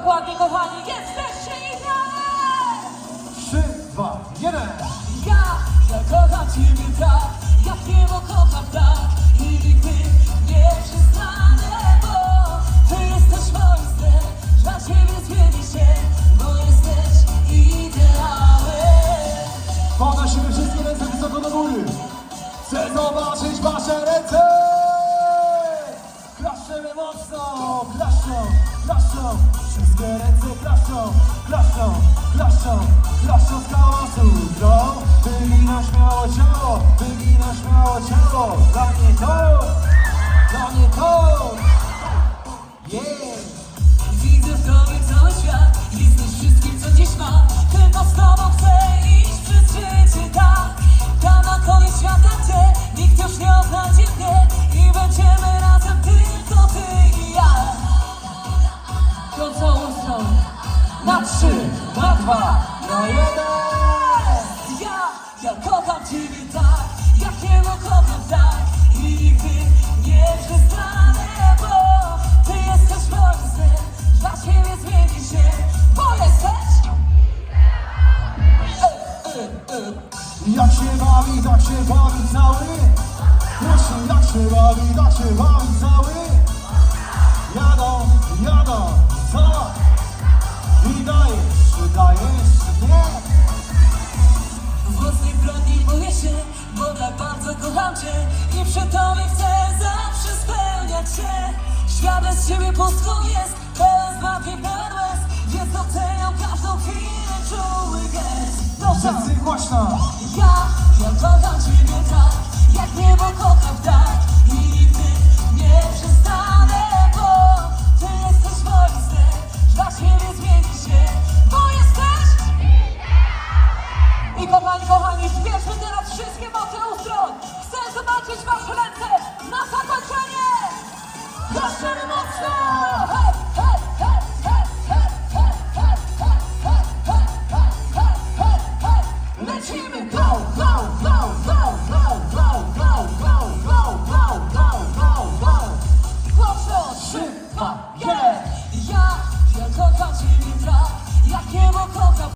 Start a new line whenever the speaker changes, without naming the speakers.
Dokładnie, kochani, jesteście idealne!
Trzy, dwa, jeden.
Ja, ja kocham Ciebie tak, jak niebo kocham tak I nigdy nie przestanę, bo Ty jesteś moim snem Dla Ciebie zmieni się, bo jesteś ideałem
Podnosimy wszystkie ręce wysoko do góry. Chcę klaszczą. Wszystkie ręce klaszczą, klaszczą, klaszczą, klaszczą z hałasu. Drą, wygina śmiało ciało, wygina śmiało ciało. Dla mnie to, dla mnie to. Yeah.
Na dwa, na
jeden.
Ja, ja kocham Ciebie tak Jak nie kocham tak I nigdy nie przestanę, bo Ty jesteś moim snem. Dla Ciebie zmieni się Bo jesteś.
Jak się bawi, tak się bawi cały. Proszę, jak się bawi, tak się bawi cały dajesz, czy dajesz, czy nie?
Własnej broni boję się Bo tak bardzo kocham Cię I przy Tobie chcę zawsze spełniać się. Świat bez Ciebie pustką jest Pełen zmartwień, pełen łez. Więc doceniam każdą chwilę czuły gest. Proszę.
Głośno
Ja, ja kocham Ciebie tak, jak niebo kocham tak I kochani, kochani, śpieszmy teraz wszystkie mocy ustron. Chcę zobaczyć wasze ręce na zakończenie.
Klaszczemy mocno!
Hej, hej, hej, hej, hej, hej, hej, hej, hej, hej, Go, go, go,
go, go, go, go, go, go, go, go, go, go.
Głośno, szybko, yeah! Ja, wielkoga cilindra, jakiego